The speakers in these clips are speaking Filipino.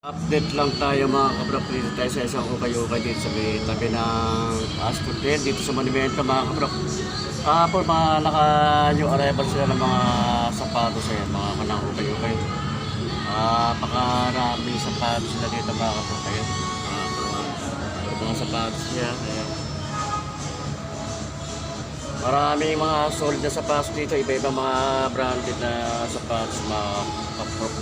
Update lang tayo mga kabrok dito tayo sa isang ukay-ukay dito sa tabi ng fast food din dito sa monumento mga kabrok. Kahapon mga naka new arrival sila ng mga sapatos ayan, mga kanang ukay-ukay. Ah, pakaraming sapatos sila dito mga kabrok ayan. Kabrok, mga sapatos niya ayan. Maraming mga solid na sapatos dito, iba-ibang mga branded na sapatos mga kabrok.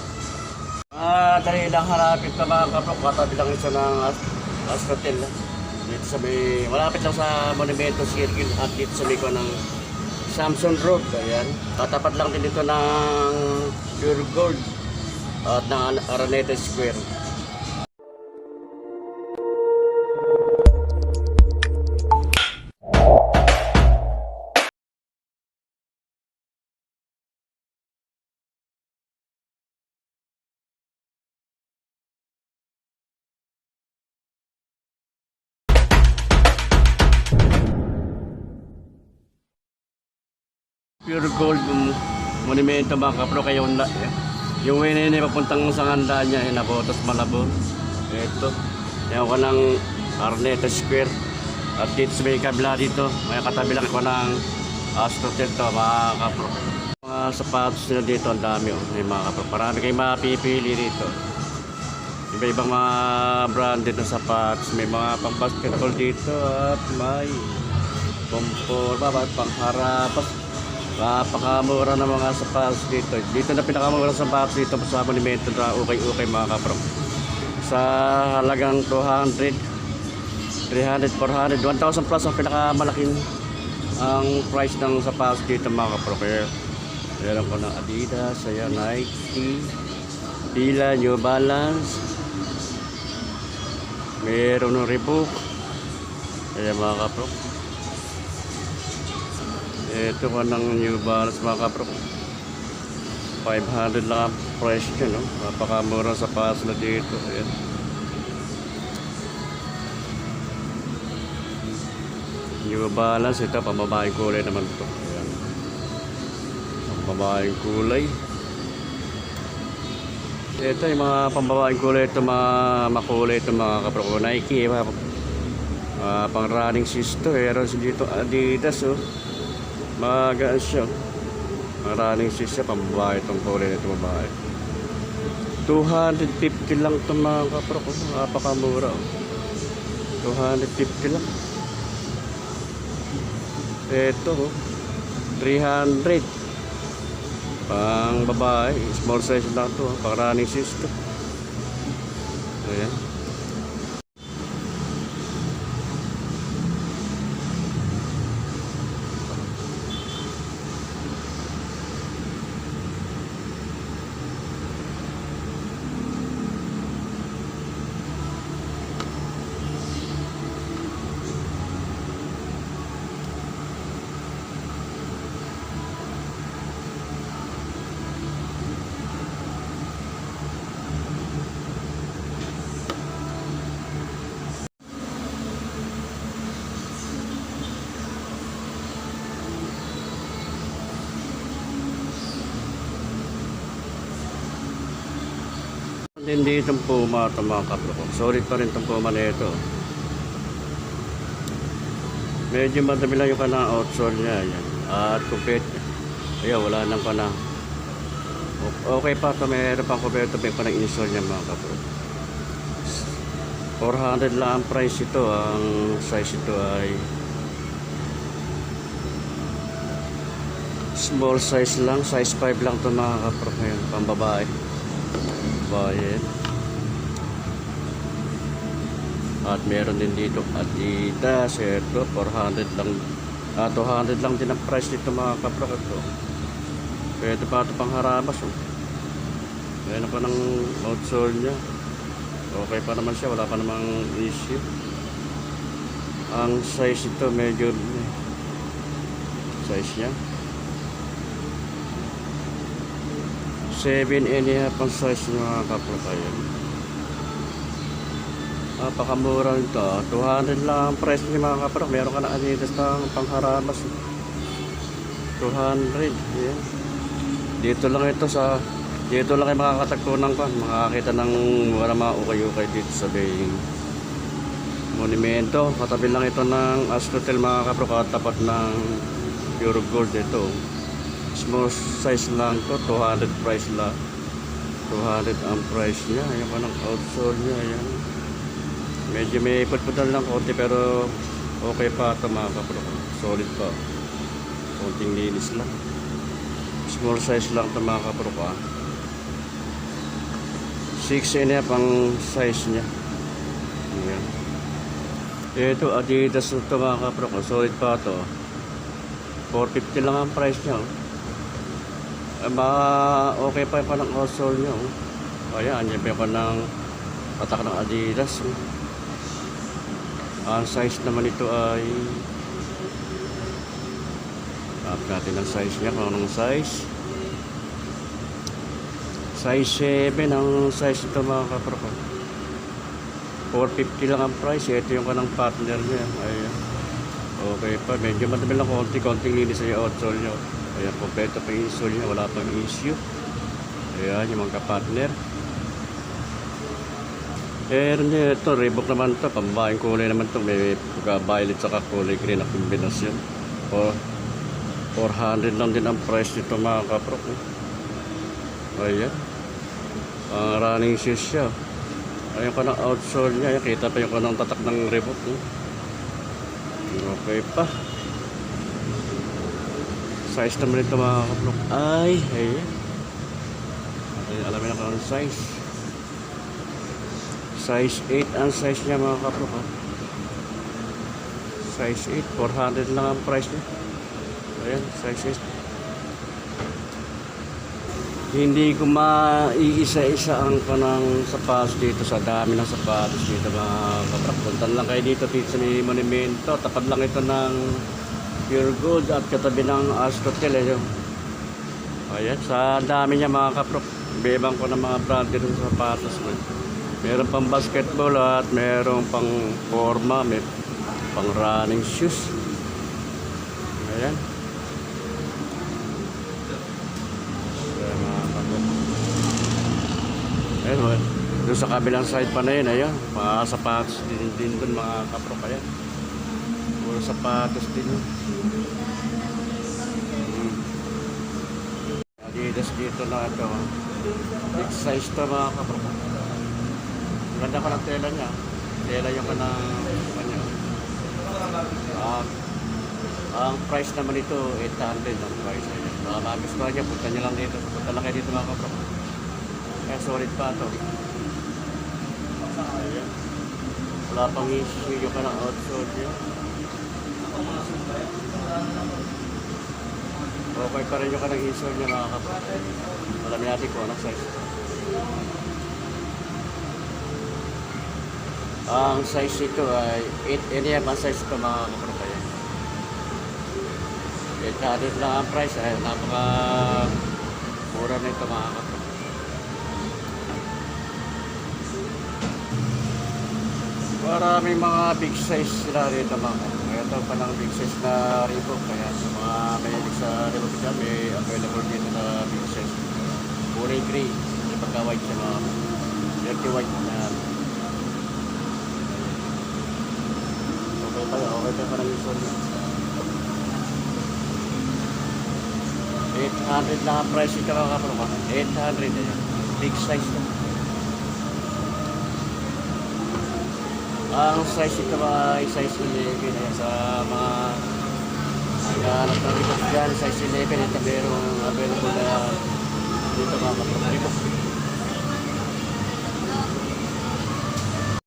Ah, dali lang harapin ka mga kaprok, katabi lang isa ng As- Astrotel. Dito sa may, malapit lang sa Monumento Circle at dito sa may ko ng Samson Road. Ayan. Tatapat lang din dito ng Pure Gold at ng Araneta Square. Pure Gold yung monumento mga kapro. Kayo na yung way na yun ay papuntang sa nganda niya eh, nabotos malabon ito yan ko ng Arneta Square. At dito sa may kabila dito may katabi ko ng Astrotel to mga kapro. Mga sapatos nila dito ang dami oh. may mga kapro. Marami kayong mapipili dito. Iba-ibang mga branded na sapatos. May mga pang basketball dito at may kumpor babat pang harapas Napakamura ng mga sapatos dito. Dito na pinakamura sa sapatos dito sa monumento na ukay-ukay mga kapro. Sa halagang 200, 300, 400, 1,000 plus ang pinakamalaking ang price ng sapatos dito mga kapro. Kaya meron ko ng Adidas, ayan, Nike, Fila, New Balance, meron ng Reebok, ayan mga kapro. Ito ko ng New Balance mga kapro. 500 lang ang price nyo, no? Napakamura sa pass dito. Ayan. New Balance, ito pambabaeng kulay naman to. Ayan. Pambabaeng kulay. Ito yung mga pambabaeng kulay ito, mga makulay ito mga kapro. Nike, mga uh, pang running shoes to. Meron dito Adidas, oh. Magaan siya. Maraming siya, pambabae itong kulay nito babae. 250 lang itong mga kapro ko. Napakamura. oh. 250 lang. Ito, oh. 300. Pang babae. Small size lang to. oh. Pang running to. Ayan. Hindi itong puma ito mga kapro ko. Solid pa rin itong puma na ito. Medyo madami lang yung kanang outsole niya. Yan. At kupit. Ayan, wala nang kanang. Okay pa ito. Meron pang kubeto. May kanang insole niya mga kapro. 400 lang ang price ito. Ang size ito ay small size lang. Size 5 lang ito mga kapro. Ayan, pambabae bayad at meron din dito Adidas ito 400 lang. Ah, 200 lang din ang price nito mga kaprak ito pwede pa ito pang harabas oh. meron pa ng outsole nya okay pa naman siya wala pa namang issue. Ang size ito medyo size nya 7 and a half ang size mga kaplakayan. Napakamura nito. 200 lang ang price ni mga kaprak. Meron ka na Adidas ng pangharabas. 200. Yeah. Dito lang ito sa Dito lang kayo makakatagpo ng pan. Makakakita ng mga mga ukay-ukay dito sa Bay. Monumento. Katabi lang ito ng Astrotel mga kapro. Katapat ng Pure Gold ito. Small size lang to. 200 price lang. 200 ang price niya. Ayan pa ng outsole niya. Ayan. Medyo may putputan lang konti pero okay pa ito mga kapro. Solid pa. Konting linis lang. Small size lang ito mga kapro ka. 6 and a half size niya. Ayan. Ito, Adidas ito mga kapro ko. Solid pa ito. 450 lang ang price niya. Oh. Eh, baka okay pa pa ng outsole niya. Oh. Ayan, yan pa ng patak ng Adidas. Oh. Ang size naman ito ay Tap natin ang size niya kung anong size. Size 7 ang size ito mga kapro ko. 450 lang ang price. Ito yung kanang partner niya. Ayan. Okay pa. Medyo madami lang konti. Konting linis sa outsole niya. Ayan. Kompleto pa yung insole niya. Wala pang issue. Ayan yung mga partner. Eh, ito, Reebok naman to. Pambaing kulay naman to. May pagka-violet saka kulay green na kombinasyon. O, 400 lang din ang price nito mga kapro. Ayan. Ang running shoes siya. Ayan ka ng outsole niya. Ayan, kita pa yung kanang tatak ng Reebok. Eh. Okay pa. Size naman ito mga kapro. Ay, ayan. Ayan, alamin na kung anong size. Size 8 ang size niya mga kapro. Ha? Size 8, 400 lang ang price niya. Ayan, size 8. Hindi ko maiisa-isa ang kanang sapatos dito sa dami ng sapatos dito mga kaprak. Puntan lang kayo dito dito sa monumento. Tapat lang ito ng Pure Gold at katabi ng Astrotel. Eh. Ayan, sa dami niya mga kaprok. Bebang ko ng mga brand dito sa sapatos ko. Meron pang basketball at meron pang forma, may pang running shoes. Ayan. Ayan oh. doon sa kabilang side pa na yun, ayun. Mga sapatos din, din doon mga kaprok. Ayan. Puro sapatos din. Hmm. Adidas dito na ito. Big size to mga kaprok. Ganda ka ng tela niya. Tela yung kanang kanya. Ah, ang price naman ito, 800 ang price. Baka magustuhan niya, punta niya lang dito. Punta lang kayo dito mga kaprok. Kaya solid pa ito. Wala pang issue yung kanang outsole niya. Okay pa rin yung kanang insole niya mga kaprok. Alam natin kung anong size. Ang size ito ay 8 and a half ang size ito mga kaprok. Ayan. 800 lang ang price. Ay, napaka mura na ito mga kaprok. Maraming mga big size sila rito mga. Ito pa ng big size na Reebok. Kaya sa mga mahilig sa Reebok dyan, may available dito na big size. Kulay gray. Hindi pagka white siya mga dirty white na Okay pa yun. Okay pa pa ng ison niya. 800 lang ang price ito mga kapro. 800 na yan. Big size na. Ang size ito ay size 11 na yan sa mga naghahanap ng ribot dyan. Size 11 ito merong available na dito mga kapro. Ribot.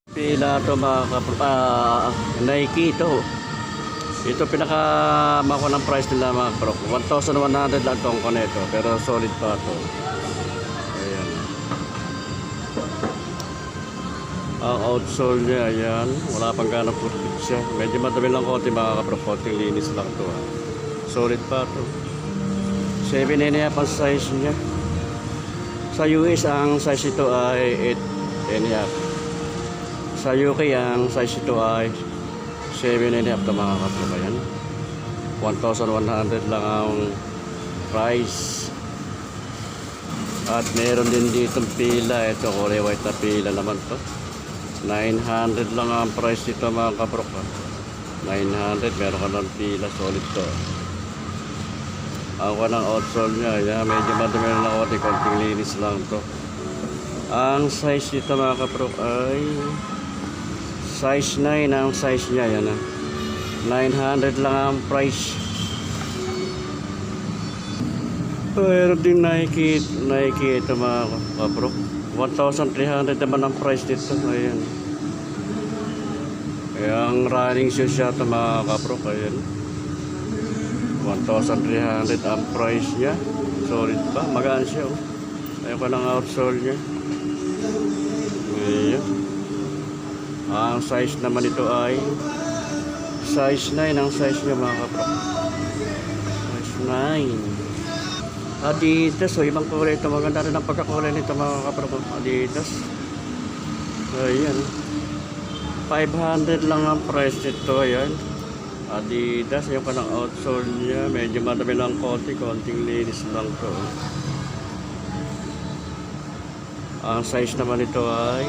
Pila ito mga kapro. Ah, Nike ito. Ito pinaka mako ng price nila mga kapro. 1,100 lang itong koneto. Pero solid pa ito. Ang outsole niya, ayan. Wala pang ganang purpit siya. Medyo madami lang konti mga kapro. Linis lang ito. ah. Solid pa ito. 7 and a half ang size niya. Sa US, ang size ito ay 8 and a half. Sa UK, ang size ito ay 7 and a half na mga kapro. Ayan. 1,100 lang ang price. At meron din ditong pila. Ito, kulay white na pila naman to. 900 lang ang price nito mga kabrok. ha. 900, meron ka ng pila. Solid to. Ako ng outsole niya. Yan, medyo madumi na ako. Konting linis lang to. Ang size nito mga kabrok ay size 9 ang size niya. Yan ah. 900 lang ang price. Pero din Nike ito mga kabro. 1,300 naman ang price dito. Ayan. Kaya ang running shoes ito mga kabro. Ayan. 1,300 ang price niya. Solid pa. Magaan siya. Oh. Ayun ko lang outsole niya. Ayan. Ang size naman ito ay size 9 ang size niya mga kapro. Size 9. Adidas, so ibang kulay ito. Maganda rin ang pagkakulay nito mga kapro. Adidas. Ayan. 500 lang ang price nito. Ayan. Adidas, yung kanang outsole niya. Medyo madami lang konti. Konting linis lang to. Ang size naman nito ay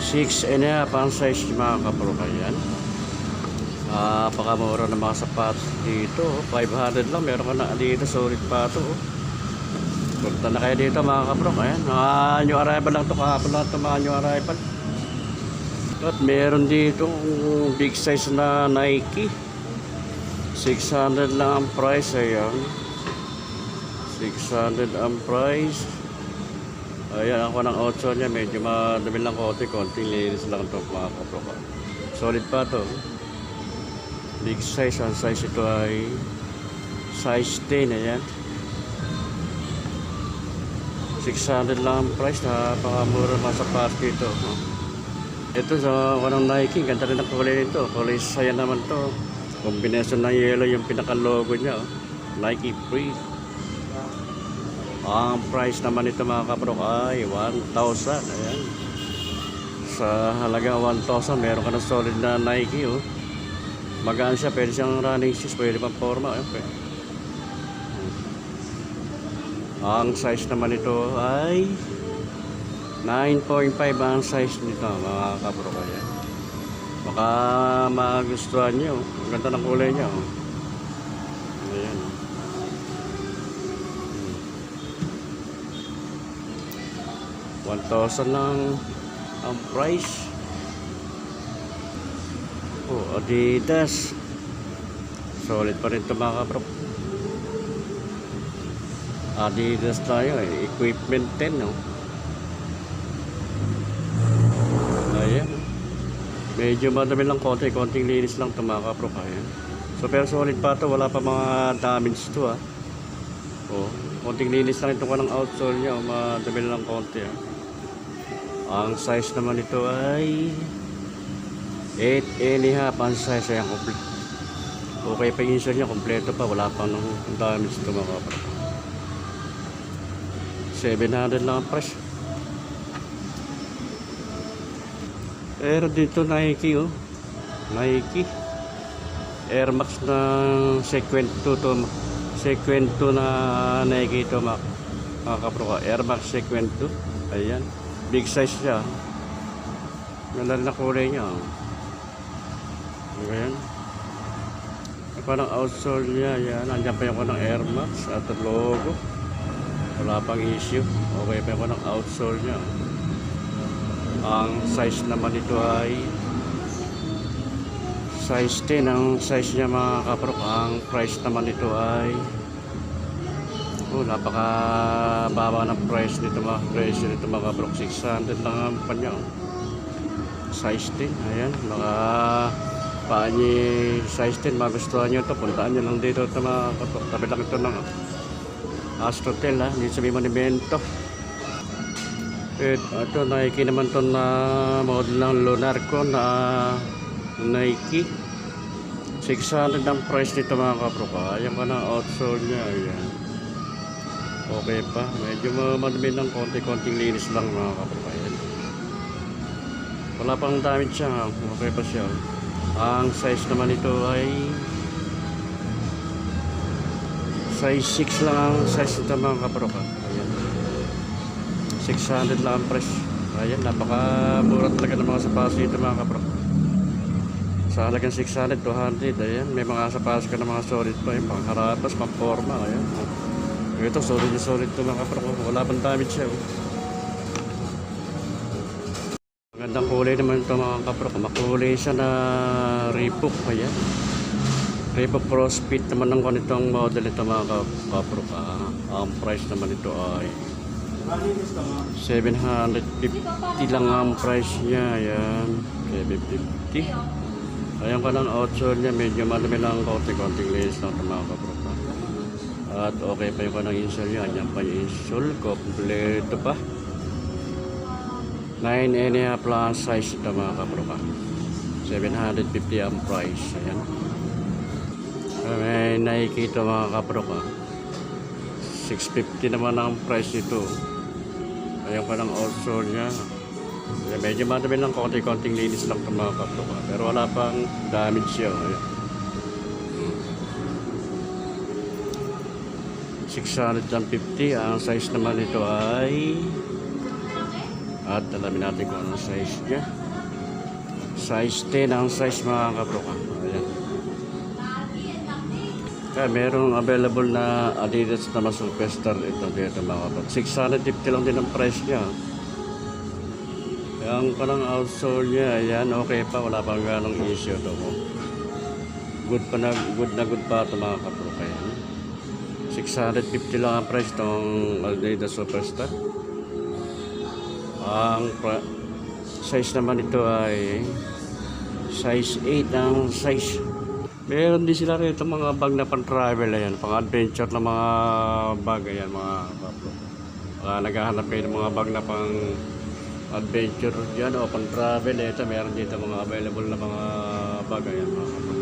6 and a half ang size mga kapro. Ayan. Ah, pakamura ng mga sapatos dito. oh. 500 lang. Meron ka na dito. Solid pa ito. oh. Punta na kayo dito mga kabrok. Ayan. Mga new arrival lang ito. Kahapon lang ito mga new arrival. At meron dito um, big size na Nike. 600 lang ang price. Ayan. 600 ang price. Ayan ako ng 8 niya. Medyo madami lang konti. Konting linis lang ito mga kabrok. ah. Solid pa ito. Big size. Ang size ito ay size 10. Ayan. 600 lang ang price. Napakamura mga sapatos dito. Ito sa walang Nike. Ganda rin ang kulay nito. Kulay saya naman to. Combination ng yellow yung pinaka-logo niya. Oh. Nike Free. Ang price naman nito mga kabrok ay 1,000. Ayan. Sa halaga 1,000, meron ka ng solid na Nike. Oh. Magaan siya, pwede siyang running shoes, pwede pang forma. Pwede. Ang size naman nito ay 9.5 ang size nito mga kabro kaya. Baka magustuhan niyo. Ang ganda ng kulay niya. Oh. Ayan. Hmm. 1,000 lang ang price. Adidas. Solid pa rin ito mga kabro. Adidas tayo eh. Equipment 10 no. Ayan. Medyo madami lang konti. Konting linis lang ito mga kabro. Ayan. So pero solid pa ito. Wala pa mga damage ito ah. Oh, konting linis lang ito ka ng outsole niya. Oh, madami lang konti ah. Ang size naman ito ay 8 and a half ang size. Okay pa yung insole niya. Kompleto pa. Wala pa nang damage ito mga kabro. 700 lang ang price. Pero dito Nike oh. Nike. Air Max na Sequent 2 to. Sequent 2 na Nike ito mga, mga kapro ka. Air Max Sequent 2. Ayan. Big size siya. Ganda na kulay niya. oh. Ayan. Parang outsole niya. Ayan. Nandiyan pa yung kanang Air Max at logo. Wala pang issue. Okay pa yung ng outsole niya. Ang size naman ito ay size 10 ang size niya mga kaprok. Ang price naman ito ay oh, napaka baba ng price nito mga presyo nito mga kaprok. 600 lang ang panya. oh. Size 10. Ayan. Mga paanyi size 10. Magustuhan nyo ito. Puntaan nyo lang dito ito. Tabi lang ito ng Astrotel ha, dito sa may monumento. At ito, Nike naman to na model ng Lunarco na Nike. 600 ang price nito mga kaproka. Ayan ka outsole niya. Ayan. Okay pa. Medyo madumi ng konti-konting linis lang mga kaproka. Ayan. Wala pang damage siya. ha. Okay pa siya. Ang size naman ito ay size 6 lang ang size nito mga kaproka. Ayan. 600 lang ang price. Ayan, napakamura talaga ng mga sapatos dito mga kapro. Sa halagang 600, 200, ayan. May mga sapatos ka ng mga solid pa, yung pang harapas, pang forma, ayan. Ito, solid na solid ito mga kapro. Wala pang damage siya. Oh. Magandang kulay naman ito mga kapro. Makulay siya na Reebok, ayan. Reebok CrossFit naman ng ganitong model ito mga ka- kapro. Ah, ang price naman ito ay 750 lang ang price niya. Ayan. 750. Ayan ka lang outsole niya. Medyo malami lang konti-konting lace lang ito mga kapro. At okay pa yung kanang insole niya. Ayan pa yung insole. Kompleto pa. 9 and a plus size ito mga kapro ka. 750 ang price. Ayan. May nakikita mga kapro ka. 650 naman ang price nito. Ayan pa ng outsole niya. Ayan, medyo madami lang konti-konting linis lang ito mga kapro ka. Pero wala pang damage siya. Ayan. 650 ang size naman nito ay at alamin natin kung anong size niya. Size 10 ang size mga kapro ka ayan. Kaya merong available na Adidas na superstar ito dito mga kapro 650 lang din ang price niya. Ang parang outsole niya ayan okay pa. Wala pang ganong issue to. Good pa na good na good pa ito mga kapro kaya 650 lang ang price itong Adidas Superstar ang size naman ito ay size 8 ang size. Meron din sila rito mga bag na pang travel ayan, pang adventure na mga bag ayan mga. Mga naghahanap kayo ng mga bag na pang adventure yan o pang travel ito meron dito mga available na mga bag ayan mga.